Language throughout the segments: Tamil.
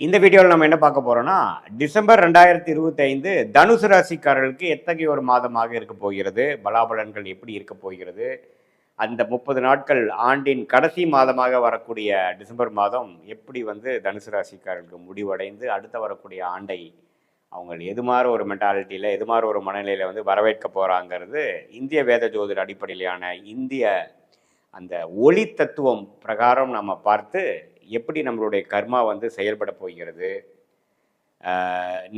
இந்த வீடியோவில் நம்ம என்ன பார்க்க போகிறோம்னா டிசம்பர் ரெண்டாயிரத்தி இருபத்தைந்து தனுசு ராசிக்காரர்களுக்கு எத்தகைய ஒரு மாதமாக இருக்க போகிறது? பலாபலன்கள் எப்படி இருக்க போகிறது? அந்த முப்பது நாட்கள் ஆண்டின் கடைசி மாதமாக வரக்கூடிய டிசம்பர் மாதம் எப்படி வந்து தனுசு ராசிக்காரர்களுக்கு முடிவடைந்து அடுத்த வரக்கூடிய ஆண்டை அவங்க எது மாதிரி ஒரு மென்டாலிட்டியில் எது மாதிரி ஒரு மனநிலையில் வந்து வரவேற்க போகிறாங்கிறது இந்திய வேத ஜோதிட அடிப்படையிலான இந்திய அந்த ஒளி தத்துவம் பிரகாரம் நம்ம பார்த்து எப்படி நம்மளுடைய கர்மா வந்து செயல்பட போகிறது?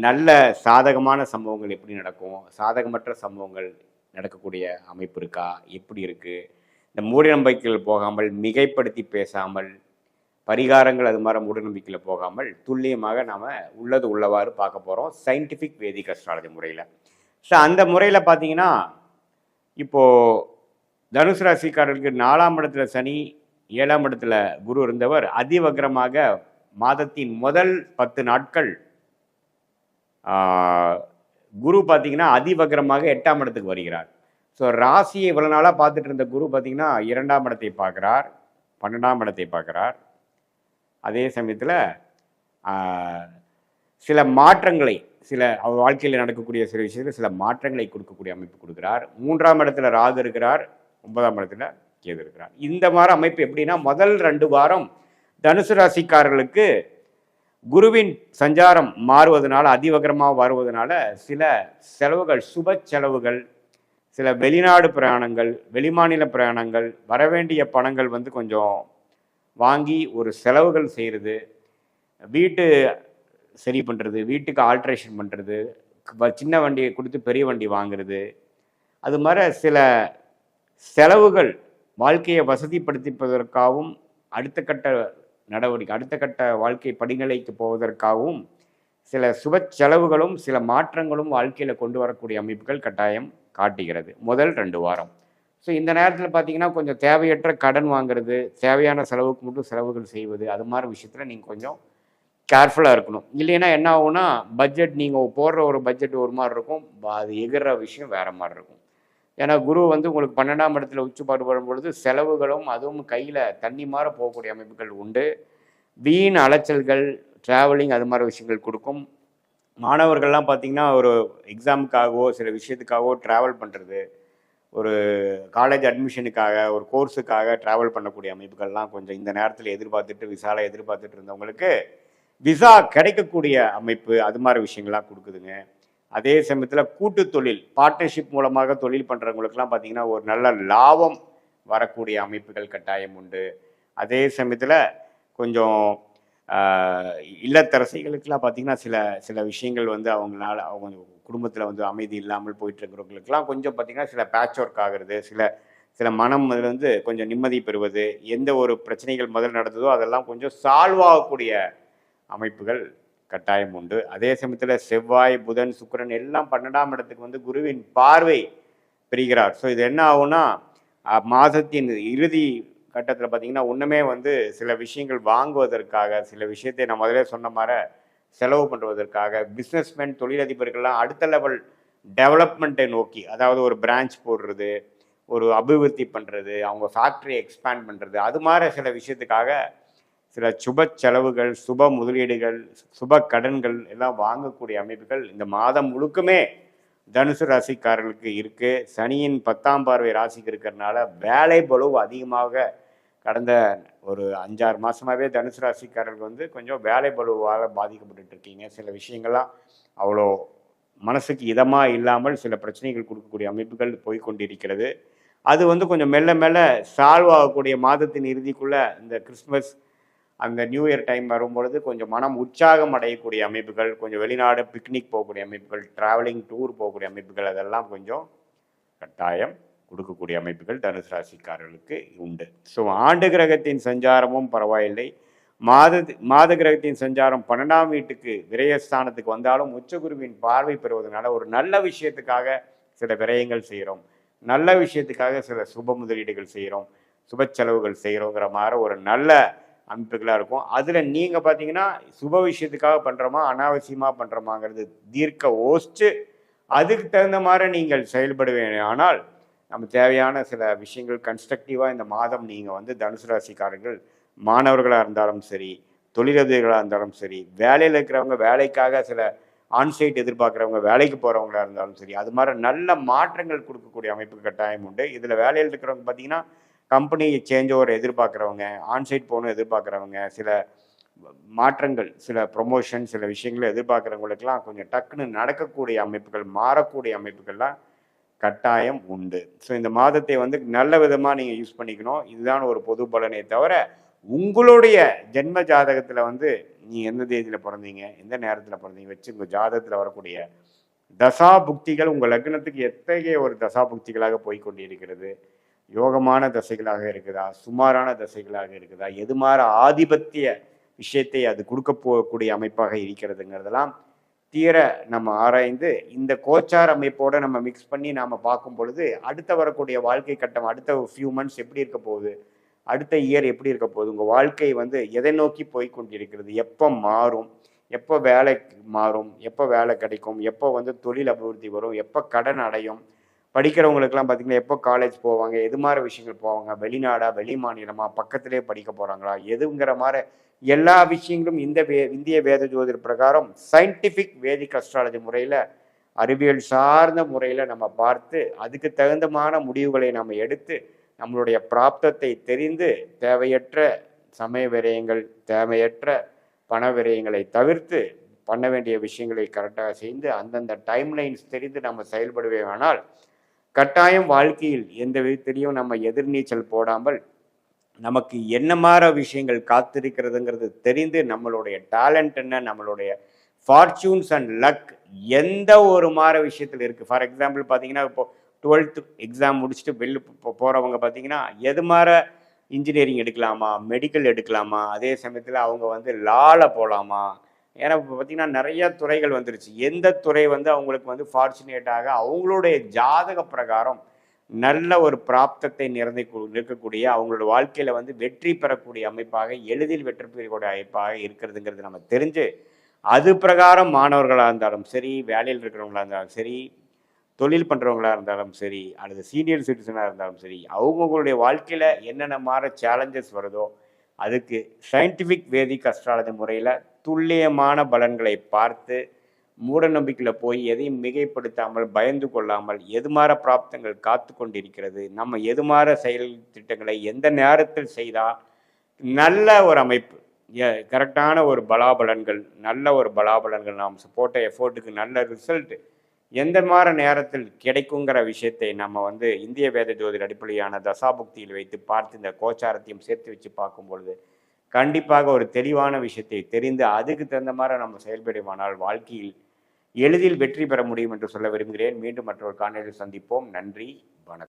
நல்ல சாதகமான சம்பவங்கள் எப்படி நடக்கும்? சாதகமற்ற சம்பவங்கள் நடக்கக்கூடிய அமைப்பு இருக்கா? எப்படி இருக்குது இந்த மூடநம்பிக்கையில் போகாமல் மிகைப்படுத்தி பேசாமல் பரிகாரங்கள் அது மாதிரி மூடநம்பிக்கையில் போகாமல் துல்லியமாக நாம் உள்ளது உள்ளவாறு பார்க்க போகிறோம் சயின்டிஃபிக் வேதிக் அஸ்ட்ராலஜி முறையில். ஸோ அந்த முறையில் பார்த்தீங்கன்னா இப்போது தனுசு ராசிக்காரர்களுக்கு நாலாம் இடத்துல சனி ஏழாம் இடத்துல குரு இருந்தவர் அதிவக்ரமாக மாதத்தின் முதல் பத்து நாட்கள் குரு பார்த்தீங்கன்னா அதிவக்ரமாக எட்டாம் இடத்துக்கு வருகிறார். ஸோ ராசியை இவ்வளோ நாளாக பார்த்துட்டு இருந்த குரு பார்த்தீங்கன்னா இரண்டாம் இடத்தை பார்க்குறார் பன்னெண்டாம் இடத்தை பார்க்குறார். அதே சமயத்தில் சில மாற்றங்களை சில அவர் வாழ்க்கையில் நடக்கக்கூடிய சில விஷயத்தில் சில மாற்றங்களை கொடுக்கக்கூடிய அமைப்பு கொடுக்குறார். மூன்றாம் இடத்துல ராகு இருக்கிறார் ஒன்பதாம் இடத்துல செய்திருக்கிறார். இருக்கிறார் இந்த மாதிரி அமைப்பு எப்படின்னா முதல் ரெண்டு வாரம் தனுசு ராசிக்காரர்களுக்கு குருவின் சஞ்சாரம் மாறுவதனால அதிவகரமாக வருவதனால சில செலவுகள் சுப செலவுகள் சில வெளிநாடு பிரயாணங்கள் வெளிமாநில பிரயாணங்கள் வரவேண்டிய பணங்கள் வந்து கொஞ்சம் வாங்கி ஒரு செலவுகள் செய்கிறது வீட்டு சரி பண்ணுறது வீட்டுக்கு ஆல்ட்ரேஷன் பண்ணுறது சின்ன வண்டியை கொடுத்து பெரிய வண்டி வாங்குறது அது மாதிரி சில செலவுகள் வாழ்க்கையை வசதிப்படுத்திப்பதற்காகவும் அடுத்த கட்ட நடவடிக்கை அடுத்த கட்ட வாழ்க்கை படிநிலைக்கு போவதற்காகவும் சில சுப செலவுகளும் சில மாற்றங்களும் வாழ்க்கையில் கொண்டு வரக்கூடிய அமைப்புகள் கட்டாயம் காட்டுகிறது. முதல் ரெண்டு வாரம். ஸோ இந்த நேரத்தில் பார்த்தீங்கன்னா கொஞ்சம் தேவையற்ற கடன் வாங்குறது தேவையான செலவுக்கு மட்டும் செலவுகள் செய்வது அது மாதிரி விஷயத்தில் நீங்கள் கொஞ்சம் கேர்ஃபுல்லாக இருக்கணும். இல்லைன்னா என்ன ஆகும்னா பட்ஜெட் நீங்கள் போடுற ஒரு பட்ஜெட் ஒரு மாதிரி இருக்கும் அது எகிற விஷயம் வேறு மாதிரி இருக்கும். ஏன்னா குரு வந்து உங்களுக்கு பன்னெண்டாம் இடத்துல உச்சிப்பாடு வரும் பொழுது செலவுகளும் அதுவும் கையில் தண்ணி மாற போகக்கூடிய அமைப்புகள் உண்டு. வீண் அலைச்சல்கள் ட்ராவலிங் அது மாதிரி விஷயங்கள் கொடுக்கும். மாணவர்கள்லாம் பார்த்தீங்கன்னா ஒரு எக்ஸாமுக்காகவோ சில விஷயத்துக்காகவோ ட்ராவல் பண்ணுறது ஒரு காலேஜ் அட்மிஷனுக்காக ஒரு கோர்ஸுக்காக ட்ராவல் பண்ணக்கூடிய அமைப்புகள்லாம் கொஞ்சம் இந்த நேரத்தில் எதிர்பார்த்துட்டு விசால எதிர்பார்த்துட்டு இருந்தவங்களுக்கு விசா கிடைக்கக்கூடிய அமைப்பு அது மாதிரி விஷயங்கள்லாம் கொடுக்குதுங்க. அதே சமயத்தில் கூட்டு தொழில் பார்ட்னர்ஷிப் மூலமாக தொழில் பண்ணுறவங்களுக்குலாம் பார்த்தீங்கன்னா ஒரு நல்ல லாபம் வரக்கூடிய அமைப்புகள் கட்டாயம் உண்டு. அதே சமயத்தில் கொஞ்சம் இல்லத்தரசைகளுக்கெல்லாம் இல்லத்தரசிகளுக்கெல்லாம் பார்த்தீங்கன்னா சில சில விஷயங்கள் வந்து அவங்களால அவங்க குடும்பத்தில் வந்து அமைதி இல்லாமல் போயிட்டு இருக்கிறவங்களுக்குலாம் கொஞ்சம் பார்த்தீங்கன்னா சில பேட்ச் ஒர்க் ஆகிறது சில சில மனம் அதில் வந்து கொஞ்சம் நிம்மதி பெறுவது எந்த ஒரு பிரச்சனைகள் முதல் நடந்ததோ அதெல்லாம் கொஞ்சம் சால்வ் ஆகக்கூடிய அமைப்புகள் கட்டாயம் உண்டு. அதே சமயத்தில் செவ்வாய் புதன் சுக்கிரன் எல்லாம் பன்னெண்டாம் இடத்துக்கு வந்து குருவின் பார்வை பெறுகிறார் ஸோ இது என்ன ஆகும்னா மாதத்தின் இறுதி கட்டத்தில் பார்த்தீங்கன்னா ஒன்றுமே வந்து சில விஷயங்கள் வாங்குவதற்காக சில விஷயத்தை நான் முதல்ல சொன்ன மாதிரி செலவு பண்ணுவதற்காக பிஸ்னஸ்மேன் தொழிலதிபர்கள்லாம் அடுத்த லெவல் டெவலப்மெண்ட்டை நோக்கி அதாவது ஒரு பிரான்ச் போடுறது ஒரு அபிவிருத்தி பண்ணுறது அவங்க ஃபேக்ட்ரி எக்ஸ்பேண்ட் பண்ணுறது அது மாதிரி சில விஷயத்துக்காக சில சுப செலவுகள் சுப முதலீடுகள் சுப கடன்கள் எல்லாம் வாங்கக்கூடிய அமைப்புகள் இந்த மாதம் முழுக்குமே தனுசு ராசிக்காரர்களுக்கு இருக்கு. சனியின் பத்தாம் பார்வை ராசிக்கு இருக்கிறதுனால வேலை பலுவு அதிகமாக கடந்த ஒரு அஞ்சாறு மாசமாவே தனுசு ராசிக்காரர்கள் வந்து கொஞ்சம் வேலை பளுவால் பாதிக்கப்பட்டுட்டு இருக்கீங்க. சில விஷயங்கள்லாம் அவ்வளோ மனசுக்கு இதமாக இல்லாமல் சில பிரச்சனைகள் கொடுக்கக்கூடிய அமைப்புகள் போய்கொண்டிருக்கிறது. அது வந்து கொஞ்சம் மெல்ல மெல்ல சால்வ் ஆகக்கூடிய மாதத்தின் இறுதிக்குள்ள இந்த கிறிஸ்மஸ் அந்த நியூ இயர் டைம் வரும்பொழுது கொஞ்சம் மனம் உற்சாகம் அடையக்கூடிய அமைப்புகள் கொஞ்சம் வெளிநாடு பிக்னிக் போகக்கூடிய அமைப்புகள் ட்ராவலிங் டூர் போகக்கூடிய அமைப்புகள் அதெல்லாம் கொஞ்சம் கட்டாயம் கொடுக்கக்கூடிய அமைப்புகள் தனுசு ராசிக்காரர்களுக்கு உண்டு. ஸோ ஆண்டு கிரகத்தின் சஞ்சாரமும் பரவாயில்லை. மாத மாத கிரகத்தின் சஞ்சாரம் பன்னெண்டாம் வீட்டுக்கு விரயஸ்தானத்துக்கு வந்தாலும் உச்சகுருவின் பார்வை பெறுவதனால ஒரு நல்ல விஷயத்துக்காக சில விரயங்கள் செய்கிறோம். நல்ல விஷயத்துக்காக சில சுப முதலீடுகள் செய்கிறோம். சுப செலவுகள் செய்கிறோங்கிற மாதிரி ஒரு நல்ல அமைப்புகளாக இருக்கும். அதில் நீங்கள் பார்த்தீங்கன்னா சுப விஷயத்துக்காக பண்ணுறோமா அனாவசியமாக பண்ணுறோமாங்கிறது தீர்க்க ஓசிச்சு அதுக்கு தகுந்த மாதிரி நீங்கள் செயல்படுவேன் ஆனால் நம்ம தேவையான சில விஷயங்கள் கன்ஸ்ட்ரக்டிவாக இந்த மாதம் நீங்கள் வந்து தனுசு ராசிக்காரர்கள் மாணவர்களாக இருந்தாலும் சரி தொழிலதிகளாக இருந்தாலும் சரி வேலையில் இருக்கிறவங்க வேலைக்காக சில ஆன்சைட் எதிர்பார்க்குறவங்க வேலைக்கு போகிறவங்களா இருந்தாலும் சரி அது மாதிரி நல்ல மாற்றங்கள் கொடுக்கக்கூடிய அமைப்பு கட்டாயம் உண்டு. இதில் வேலையில் இருக்கிறவங்க பார்த்தீங்கன்னா கம்பெனி சேஞ்ச் ஓவர் எதிர்பார்க்குறவங்க ஆன்சைட் போகணும் எதிர்பார்க்குறவங்க சில மாற்றங்கள் சில ப்ரொமோஷன் சில விஷயங்களை எதிர்பார்க்குறவங்களுக்கெல்லாம் கொஞ்சம் டக்குன்னு நடக்கக்கூடிய அமைப்புகள் மாறக்கூடிய அமைப்புகள்லாம் கட்டாயம் உண்டு. ஸோ இந்த மாதத்தை வந்து நல்ல விதமாக நீங்கள் யூஸ் பண்ணிக்கணும். இதுதான் ஒரு பொது பலனே தவிர உங்களுடைய ஜென்ம ஜாதகத்தில் வந்து நீ எந்த தேதியில் பிறந்தீங்க எந்த நேரத்தில் பிறந்தீங்க வச்சு உங்கள் ஜாதகத்தில் வரக்கூடிய தசா புக்திகள் உங்கள் லக்னத்துக்கு எத்தகைய ஒரு தசா புக்திகளாக போய் கொண்டிருக்கிறது யோகமான தசைகளாக இருக்குதா? சுமாரான தசைகளாக இருக்குதா? எது மாற ஆதிபத்திய விஷயத்தை அது கொடுக்க போகக்கூடிய அமைப்பாக இருக்கிறதுங்கிறதெல்லாம் தீர நம்ம ஆராய்ந்து இந்த கோச்சார் அமைப்போடு நம்ம மிக்ஸ் பண்ணி நாம் பார்க்கும் பொழுது அடுத்த வரக்கூடிய வாழ்க்கை கட்டம் அடுத்த ஃபியூ மந்த்ஸ் எப்படி இருக்க போகுது? அடுத்த இயர் எப்படி இருக்க போகுது? உங்கள் வாழ்க்கை வந்து எதை நோக்கி போய் கொண்டிருக்கிறது? எப்போ மாறும்? எப்போ வேலை மாறும்? எப்போ வேலை கிடைக்கும்? எப்போ வந்து தொழில் அபிவிருத்தி வரும்? எப்போ கடன் அடையும்? படிக்கிறவங்களுக்குலாம் பார்த்தீங்கன்னா எப்போ காலேஜ் போவாங்க எது மாதிரி விஷயங்கள் போவாங்க வெளிநாடா வெளி மாநிலமா பக்கத்திலே படிக்க போகிறாங்களா எதுங்கிற மாதிரி எல்லா விஷயங்களும் இந்த வே இந்திய வேத ஜோதிட பிரகாரம் சயின்டிஃபிக் வேதிக் அஸ்ட்ராலஜி முறையில் அறிவியல் சார்ந்த முறையில் நம்ம பார்த்து அதுக்கு தகுந்தமான முடிவுகளை நம்ம எடுத்து நம்மளுடைய பிராப்தத்தை தெரிந்து தேவையற்ற சமய விரயங்கள் தேவையற்ற பண விரயங்களை தவிர்த்து பண்ண வேண்டிய விஷயங்களை கரெக்டாக செய்து அந்தந்த டைம்லைன்ஸ் தெரிந்து நம்ம செயல்படுவேயானால் கட்டாயம் வாழ்க்கையில் எந்த விதத்திலையும் நம்ம எதிர்நீச்சல் போடாமல் நமக்கு என்ன மாதிரி விஷயங்கள் காத்திருக்கிறதுங்கிறது தெரிந்து நம்மளுடைய டேலண்ட் என்ன நம்மளுடைய ஃபார்ச்சூன்ஸ் அண்ட் லக் எந்த ஒரு மாற விஷயத்தில் இருக்குது ஃபார் எக்ஸாம்பிள் பார்த்தீங்கன்னா இப்போ டுவெல்த்து எக்ஸாம் முடிச்சுட்டு வெளில போகிறவங்க பார்த்தீங்கன்னா எது மாற இன்ஜினியரிங் எடுக்கலாமா மெடிக்கல் எடுக்கலாமா அதே சமயத்தில் அவங்க வந்து லாவில் போகலாமா ஏன்னா இப்போ பார்த்தீங்கன்னா நிறையா துறைகள் வந்துருச்சு. எந்த துறை வந்து அவங்களுக்கு வந்து ஃபார்ச்சுனேட்டாக அவங்களுடைய ஜாதக பிரகாரம் நல்ல ஒரு பிராப்தத்தை நிறந்தை இருக்கக்கூடிய அவங்களோட வாழ்க்கையில் வந்து வெற்றி பெறக்கூடிய அமைப்பாக எளிதில் வெற்றி பெறக்கூடிய அமைப்பாக இருக்கிறதுங்கிறது நம்ம தெரிஞ்சு அது பிரகாரம் மாணவர்களாக இருந்தாலும் சரி வேலையில் இருக்கிறவங்களாக இருந்தாலும் சரி தொழில் பண்ணுறவங்களாக இருந்தாலும் சரி அல்லது சீனியர் சிட்டிசனாக இருந்தாலும் சரி அவங்கவுங்களுடைய வாழ்க்கையில் என்னென்ன மாதிரி சேலஞ்சஸ் வருதோ அதுக்கு சயின்டிஃபிக் வேதிக் அஸ்ட்ராலஜி முறையில் துல்லியமான பலன்களை பார்த்து மூட நம்பிக்கையில் போய் எதையும் மிகைப்படுத்தாமல் பயந்து கொள்ளாமல் எதுமாற பிராப்தங்கள் காத்து கொண்டிருக்கிறது நம்ம எதுமாற செயல் திட்டங்களை எந்த நேரத்தில் செய்தால் நல்ல ஒரு அமைப்பு. கரெக்டான ஒரு பலாபலன்கள் நல்ல ஒரு பலாபலன்கள் நாம் போட்ட எஃபோர்ட்டுக்கு நல்ல ரிசல்ட் எந்த மாதிரி நேரத்தில் கிடைக்குங்கிற விஷயத்தை நம்ம வந்து இந்திய வேத ஜோதிட அடிப்படையான தசாபுக்தியில் வைத்து பார்த்து இந்த கோச்சாரத்தையும் சேர்த்து வச்சு பார்க்கும் பொழுது கண்டிப்பாக ஒரு தெளிவான விஷயத்தை தெரிந்து அதுக்கு தகுந்த மாதிரி நம்ம செயல்படுமானால் வாழ்க்கையில் எளிதில் வெற்றி பெற முடியும் என்று சொல்ல விரும்புகிறேன். மீண்டும் மற்றொரு காணொலியில் சந்திப்போம். நன்றி. வணக்கம்.